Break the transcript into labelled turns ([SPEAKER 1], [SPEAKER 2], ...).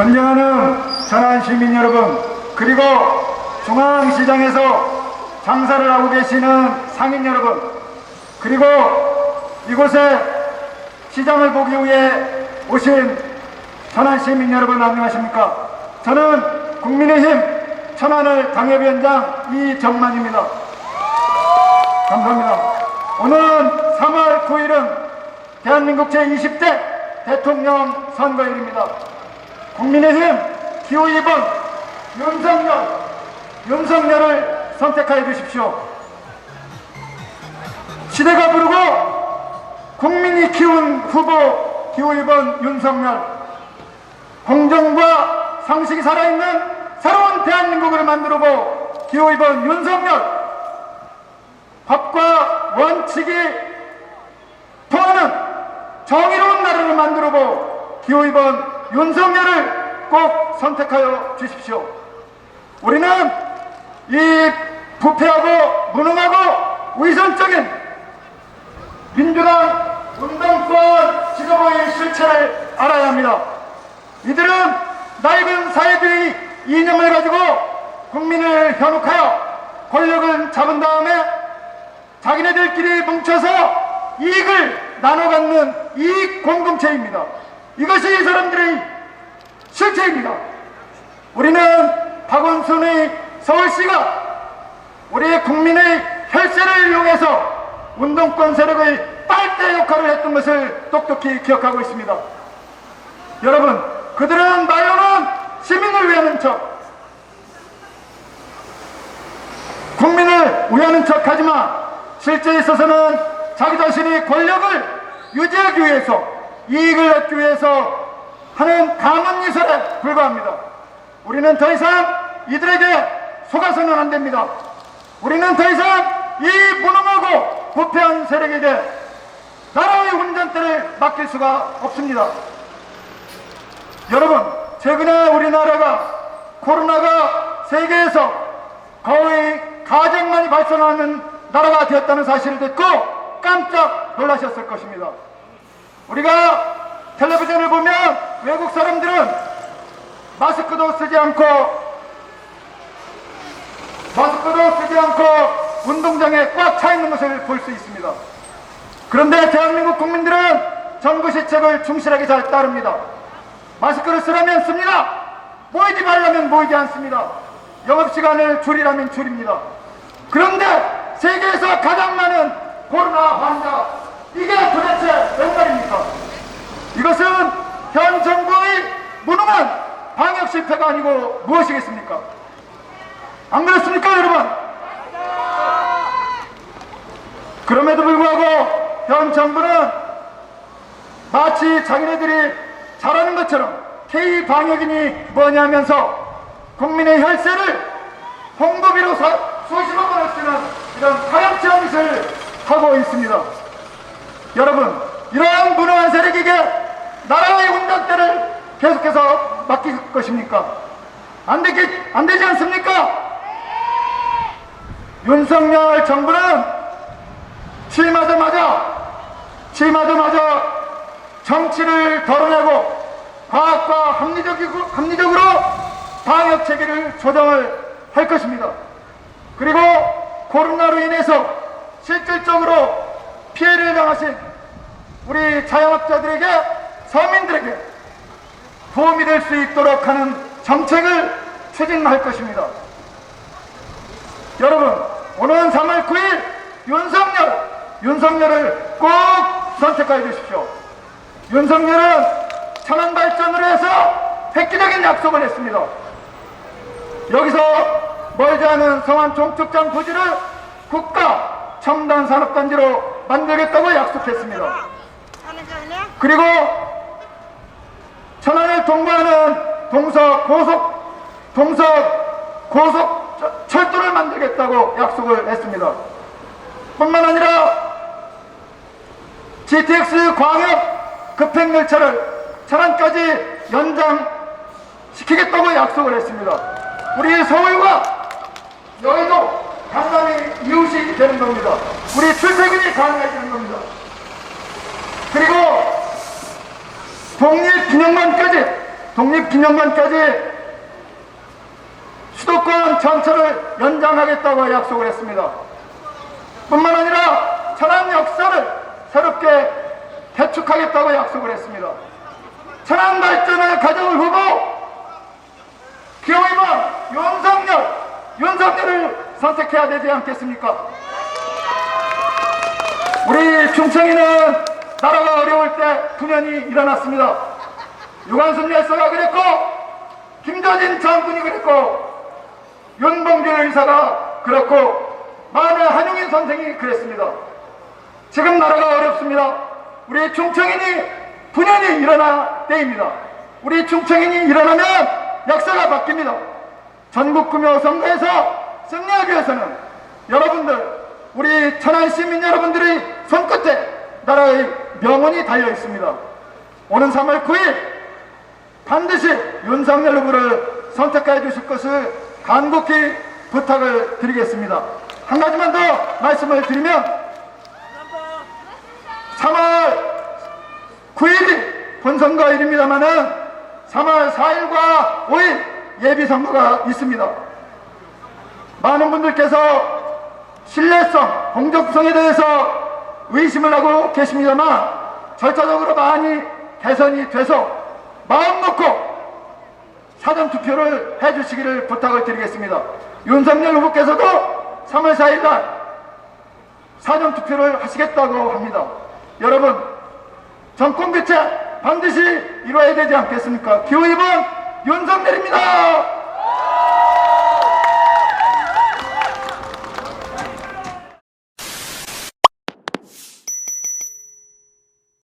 [SPEAKER 1] 존경하는 전안 시민 여러분, 그리고 중앙시장에서 장사를 하고 계시는 상인 여러분, 그리고 이곳에 시장을 보기 위해 오신 천안 시민 여러분 안녕하십니까? 저는 국민의힘 천안을 당협위원장 이정만입니다. 감사합니다. 오늘 3월 9일은 대한민국 제20대 대통령 선거일입니다. 국민의힘 기호 2번 윤석열, 윤석열을 선택하여 주십시오. 시대가 부르고 국민이 키운 후보 기호 2번 윤석열 공정과 상식이 살아있는 새로운 대한민국을 만들어보 기호 2번 윤석열 법과 원칙이 통하는 정의로운 나라를 만들어보 기호 2번 윤석열을 꼭 선택하여 주십시오. 우리는 이 부패하고 무능하고 위선적인 민주당 운동권 지도부의 실체를 알아야 합니다. 이들은 낡은 사회주의 이념을 가지고 국민을 현혹하여 권력을 잡은 다음에 자기네들끼리 뭉쳐서 이익을 나눠 갖는 이익 공동체입니다. 이것이 이 사람들의 실체입니다. 우리는 박원순의 서울시가 우리 국민의 혈세를 이용해서 운동권 세력의 빨대 역할을 했던 것을 똑똑히 기억하고 있습니다. 여러분, 그들은 말로는 시민을 위하는 척, 국민을 위하는 척 하지만 실제 있어서는 자기 자신이 권력을 유지하기 위해서 이익을 얻기 위해서 하는 가문이설에 불과합니다. 우리는 더 이상 이들에게 속아서는 안 됩니다. 우리는 더 이상 이 무능하고 부패한 세력에게 나라의 운전대를 맡길 수가 없습니다. 여러분, 최근에 우리나라가 코로나가 세계에서 거의 가정만이 발생하는 나라가 되었다는 사실을 듣고 깜짝 놀라셨을 것입니다. 우리가 텔레비전을 보면 외국 사람들은 마스크도 쓰지 않고 마스크도 쓰지 않고 운동장에 꽉 차 있는 것을 볼 수 있습니다. 그런데 대한민국 국민들은 정부 시책을 충실하게 잘 따릅니다. 마스크를 쓰라면 씁니다. 모이지 말라면 모이지 않습니다. 영업시간을 줄이라면 줄입니다. 그런데 세계에서 가장 많은 코로나 환자, 이게 도대체 몇 말입니까? 이것은 현 정부의 무능한 방역 실패가 아니고 무엇이겠습니까? 안 그렇습니까, 여러분? 그럼에도 불구하고 현 정부는 마치 자기네들이 잘하는 것처럼 K 방역인이 뭐냐면서 국민의 혈세를 홍보비로 사- 수십억 원을 쓰는 이런 타협적 짓을 하고 있습니다. 여러분, 이러한 무능한 세력에게 나라의 운전대를 계속해서 맡길 것입니까? 안 되기, 안 되지 않습니까? 윤석열 정부는 취임하자마자, 취임하자마자 정치를 덜어내고 과학과 합리적이고, 합리적으로 방역 체계를 조정을 할 것입니다. 그리고 코로나로 인해서 실질적으로 피해를 당하신 우리 자영업자들에게 서민들에게 도움이 될 수 있도록 하는 정책을 추진할 것입니다. 여러분, 오는 3월 9일 윤석열, 윤석열을 꼭 선택하여 주십시오. 윤석열은 천안 발전으로 해서 획기적인 약속을 했습니다. 여기서 멀지 않은 성안 종축장 부지를 국가 첨단 산업단지로 만들겠다고 약속했습니다. 그리고 천안을 통과하는 동서 고속 동서 고속 저- 철도를 만들겠다고 약속을 했습니다. 뿐만 아니라 GTX 광역 급행열차를 천안까지 연장시키겠다고 약속을 했습니다. 우리 서울과 여의도 강남이 이웃이 되는 겁니다. 우리 출퇴근이 가능해지는 겁니다. 그리고 독립기념관까지 독립기념관까지 수도권 전체를 연장하겠다고 약속을 했습니다. 뿐만 아니라 천안 역사를 새롭게 개축하겠다고 약속을 했습니다. 천안 발전을 가져올 후보 기호이만 윤석열, 윤석열을 선택해야 되지 않겠습니까? 우리 충청이는 나라가 어려울 때 분연이 일어났습니다. 유관순 열사가 그랬고 김조진 장군이 그랬고 윤봉길 의사가 그렇고 많은 한용인 선생이 그랬습니다. 지금 나라가 어렵습니다. 우리 충청인이 분연이 일어날 때입니다. 우리 충청인이 일어나면 역사가 바뀝니다. 전국 구묘 선거에서 승리하기 위해서는 여러분들, 우리 천안 시민 여러분들의 손끝에 나라의 명운이 달려 있습니다. 오는 3월 9일 반드시 윤석열 후보를 선택해 주실 것을 간곡히 부탁을 드리겠습니다. 한 가지만 더 말씀을 드리면 3월 9일이 본선거일입니다만은 3월 4일과 5일 예비선거가 있습니다. 많은 분들께서 신뢰성, 공정성에 대해서 의심을 하고 계십니다만 절차적으로 많이 개선이 돼서 마음 놓고 사전 투표를 해주시기를 부탁을 드리겠습니다. 윤석열 후보께서도 3월 4일날 사전 투표를 하시겠다고 합니다. 여러분 정권 교체 반드시 이루어야 되지 않겠습니까? 기호 2번 윤석열입니다.